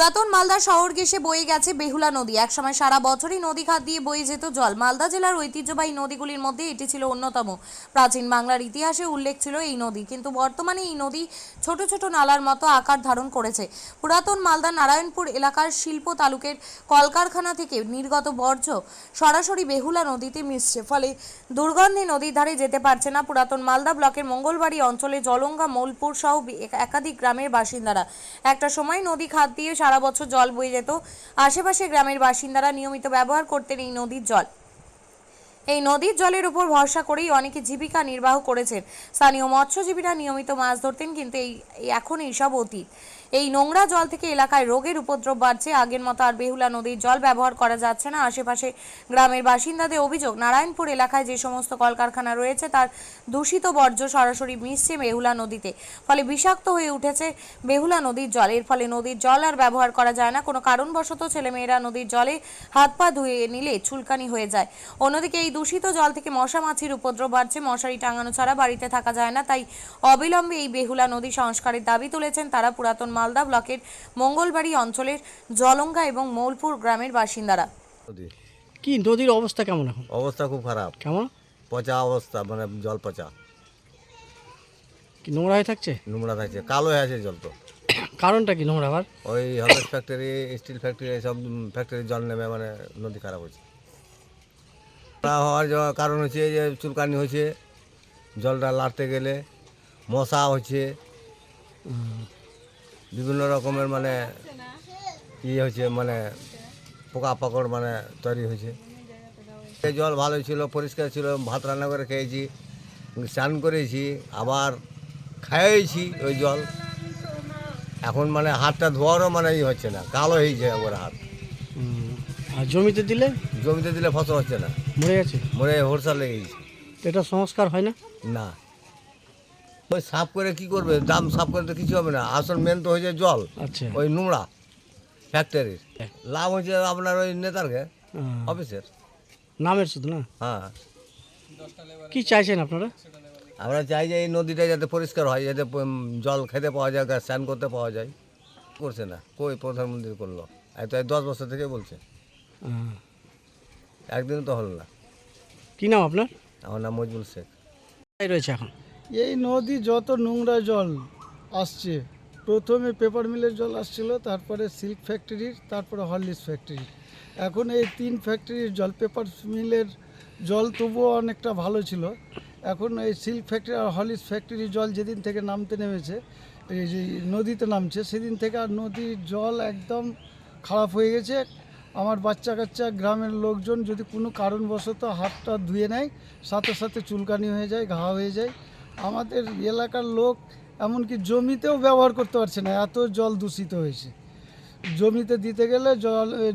পুরাতন মালদা শহর ঘেঁষে বয়ে গেছে বেহুলা নদী। একসময় সারা বছরই নদী খাত দিয়ে বয়ে যেত জল। মালদা জেলার ঐতিহ্যবাহী নদীগুলির মধ্যে এটি ছিল অন্যতম। প্রাচীন বাংলার ইতিহাসে উল্লেখ ছিল এই নদী, কিন্তু বর্তমানে এই নদী ছোট ছোট নালার মতো আকার ধারণ করেছে। পুরাতন মালদা নারায়ণপুর এলাকার শিল্প তালুকের কলকারখানা থেকে নির্গত বর্জ্য সরাসরি বেহুলা নদীতে মিশছে। ফলে দুর্গন্ধে নদীর ধারে যেতে পারছে না পুরাতন মালদা ব্লকের মঙ্গলবাড়ি অঞ্চলে জলঙ্গা, মোলপুর সহ একাধিক গ্রামের বাসিন্দারা। একটা সময় নদী খাত দিয়ে সারা বছর জল বয়ে যেত। আশেপাশে গ্রামের বাসিন্দারা নিয়মিত ব্যবহার করতেন এই নদীর জল। এই নদীর জলের উপর ভরসা করেই অনেকে জীবিকা নির্বাহ করেছেন। স্থানীয় মৎস্যজীবীরা নিয়মিত মাছ ধরতেন, কিন্তু এই এখন এইসব অতীত। এই নোংরা জল থেকে এলাকায় রোগের উপদ্রব বাড়ছে। আগের মতো আর বেহুলা নদীর জল ব্যবহার করা যাচ্ছে না। আশেপাশে গ্রামের বাসিন্দাদের অভিযোগ, নারায়ণপুর এলাকায় যে সমস্ত কলকারখানা রয়েছে, তার দূষিত বর্জ্য সরাসরি মিশছে বেহুলা নদীতে। ফলে বিষাক্ত হয়ে উঠেছে বেহুলা নদীর জল। এর ফলে নদীর জল আর ব্যবহার করা যায় না। কোনো কারণবশত ছেলেমেয়েরা নদীর জলে হাত পা ধুয়ে নিলে চুলকানি হয়ে যায়। অন্যদিকে এই দূষিত জল থেকে মশা মাছির উপদ্রব বাড়ছে। মশারি টাঙানো ছাড়া বাড়িতে থাকা যায় না। তাই অবিলম্বে এই বেহুলা নদী সংস্কারের দাবি তুলেছেন তারা পুরাতন মালদা ব্লকের মঙ্গলবাড়ি অঞ্চলের জলঙ্গা এবং মৌলপুর গ্রামের বাসিন্দারা। নদী। কি নদীর অবস্থা কেমন এখন? অবস্থা খুব খারাপ। কেমন? পচা অবস্থা মানে জল পচা। কি নোংরা হয়ে থাকছে? নোংরা থাকছে কালো হয়ে আছে জল তো। কারণটা কি নোংরা আবার? ওই হলস ফ্যাক্টরি স্টিল ফ্যাক্টরি এইসব ফ্যাক্টরির জল নেমে মানে নদী খারাপ হয়েছে। হওয়ার কারণ হচ্ছে যে চুলকানি হয়েছে জলটা লাড়তে গেলে মশা হচ্ছে। বিভিন্ন রকমের মানে ইয়ে হচ্ছে মানে পোকা পাকড় মানে তৈরি হয়েছে। এই জল ভালো ছিল পরিষ্কার ছিল ভাত রান্না করে খেয়েছি স্নান করেছি আবার খাইয়েছি ওই জল। এখন মানে হাতটা ধোয়ারও মানে ই হচ্ছে না কালো হয়েছে ওর হাত। আর জমিতে দিলে? জমিতে দিলে ফসল হচ্ছে না। মরে গেছে? মরে হোরসা লেগে গেছে। এটা সংস্কার হয় না? না। ওই সাফ করে কি করবে? দাম সাফ করে তো কিছু হবে না। আসল মেন তো হয়েছে জল আচ্ছা। ওই নোংরা ফ্যাক্টরির লাভ হয়েছে আপনার ওই নেতারকে আহ, অফিসের। নামের শুধু না? হ্যাঁ। কি চাইছেন আপনারা? আমরা চাই যে এই নদীটা যাতে পরিষ্কার হয় যাতে জল খেতে পাওয়া যায় স্নান করতে পাওয়া যায়। করছে না। কই প্রধানমন্ত্রী করল? এই তো এই দশ বছর থেকে বলছে। একদিন তো হলো না। কি নাম আপনার? আমার নাম মজবুল শেখ। রয়েছে এখন? এই নদী যত নোংরা জল আসছে, প্রথমে পেপার মিলের জল আসছিল, তারপরে সিল্ক ফ্যাক্টরির তারপরে হরলিক্স ফ্যাক্টরির এখন এই তিন ফ্যাক্টরির জল পেপার মিলের জল তবুও অনেকটা ভালো ছিল। এখন এই সিল্ক ফ্যাক্টরি আর হরলিক্স ফ্যাক্টরির জল যেদিন থেকে নামতে নেমেছে, এই যে নদীতে নামছে, সেদিন থেকে আর নদীর জল একদম খারাপ হয়ে গেছে। আমার বাচ্চা কাচ্চা গ্রামের লোকজন যদি কোনো কারণবশত হাতটা ধুয়ে নেয়, সাথে সাথে চুলকানি হয়ে যায়, ঘা হয়ে যায় আমাদের এলাকার লোক এমনকি জমিতেও ব্যবহার করতে পারছে না, এত জল দূষিত হয়েছে। জমিতে দিতে গেলে জল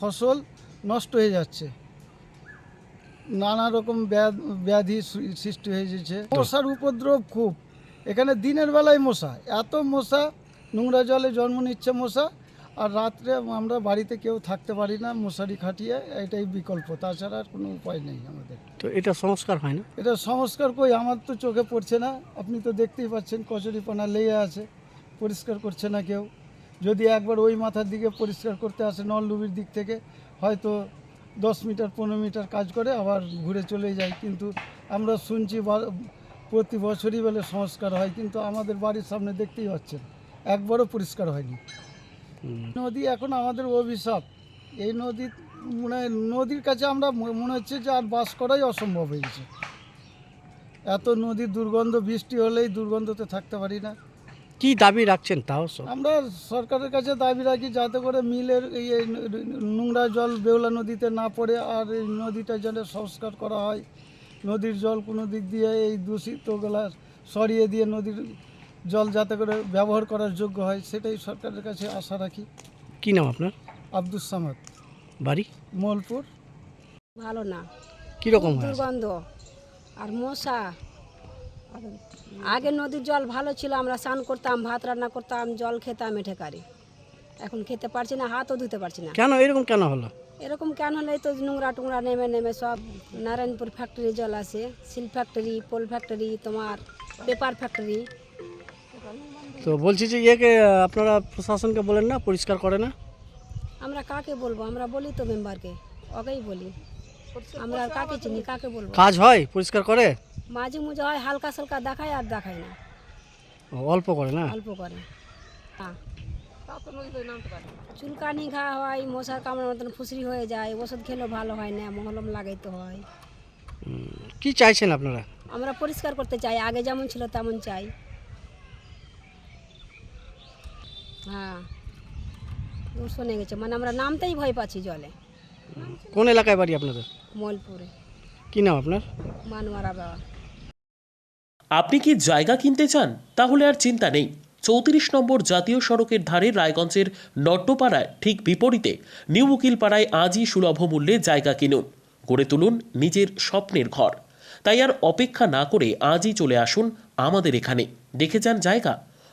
ফসল নষ্ট হয়ে যাচ্ছে। নানা রকম ব্যাধ- সৃষ্টি হয়ে যাচ্ছে। মশার উপদ্রব খুব। এখানে দিনের বেলায় মশা, এত মশা, নোংরা জলে জন্ম নিচ্ছে মশা। আর রাত্রে আমরা বাড়িতে কেউ থাকতে পারি না মশারি খাটিয়ে এটাই বিকল্প। তাছাড়া আর কোনো উপায় নেই আমাদের। তো এটা সংস্কার হয় না? এটা সংস্কার কই? আমার তো চোখে পড়ছে না। আপনি তো দেখতেই পাচ্ছেন কচুরিপানা লেগে আছে। পরিষ্কার করছে না কেউ। যদি একবার ওই মাথার দিকে পরিষ্কার করতে আসে নলডুবির দিক থেকে হয়তো দশ মিটার পনেরো মিটার কাজ করে আবার ঘুরে চলে যায়। কিন্তু আমরা শুনছি প্রতি বছরই বলে সংস্কার হয় কিন্তু আমাদের বাড়ির সামনে দেখতেই পাচ্ছেন একবারও পরিষ্কার হয়নি। নদী এখন আমাদের অভিশাপ এই নদী মানে নদীর কাছে আমরা মনে হচ্ছে যে আর বাস করাই অসম্ভব হয়েছে। এত নদীর দুর্গন্ধ বৃষ্টি হলেই দুর্গন্ধতে থাকতে পারি না। কি দাবি রাখছেন তাও আমরা সরকারের কাছে দাবি রাখি যাতে করে মিলের এই এই নোংরা জল বেউলা নদীতে না পড়ে আর এই নদীটা যেন সংস্কার করা হয়। নদীর জল কোনো দিক দিয়ে এই দূষিতগুলা সরিয়ে দিয়ে নদীর জল যাতে করে ব্যবহার করার যোগ্য হয় সেটাই সরকারের কাছে আশা রাখি। কি নাম আপনার? আব্দুল সামাদ। বাড়ি? মোলপুর। ভালো না। কীরকম দুর্গন্ধ আর মশা। আগে নদীর জল ভালো ছিল আমরা স্নান করতাম ভাত রান্না করতাম জল খেতাম এঠে কারি। এখন খেতে পারছি না হাতও ধুতে পারছি না। কেন? এরকম কেন হলো? এরকম কেন হলে তো নোংরা টুংরা নেমে নেমে সব নারায়ণপুর ফ্যাক্টরি জল আসে সিল ফ্যাক্টরি পোল ফ্যাক্টরি তোমার পেপার ফ্যাক্টরি তো বলছি যে ইয়েকে আপনারা প্রশাসনকে বলেন না পরিষ্কার করে না? আমরা কাকে বলব? আমরা বলি তো মেম্বারকে। ওকেই বলি। আমরা আর কাকে চিনি? কাকে বলব? কাজ হয়? পরিষ্কার করে? মাঝে মুঝে হয় হালকা সালকা দেখায় আর দেখায় না। ও, অল্প করে না? অল্প করে। হ্যাঁ। চুলকানি ঘা হয় মশার কামড়ের মতন ফুসরি হয়ে যায় ওষুধ খেলেও ভালো হয় না মহলম লাগাইতে হয়। কি চাইছেন আপনারা? আমরা পরিষ্কার করতে চাই আগে যেমন ছিল তেমন চাই। হ্যাঁ। গেছে। মানে আমরা নামতেই ভয় পাচ্ছি জলে। কোন এলাকায় বাড়ি আপনাদের? মলপুরে। কি নাম আপনার? মানোয়ারা বাবা। আপনি কি জায়গা কিনতে চান? তাহলে আর চিন্তা নেই। চৌত্রিশ নম্বর জাতীয় সড়কের ধারে রায়গঞ্জের নট্টপাড়ায় ঠিক বিপরীতে নিউ উকিলপাড়ায় আজই সুলভ মূল্যে জায়গা কিনুন। গড়ে তুলুন নিজের স্বপ্নের ঘর। তাই আর অপেক্ষা না করে আজই চলে আসুন আমাদের এখানে। দেখে যান জায়গা।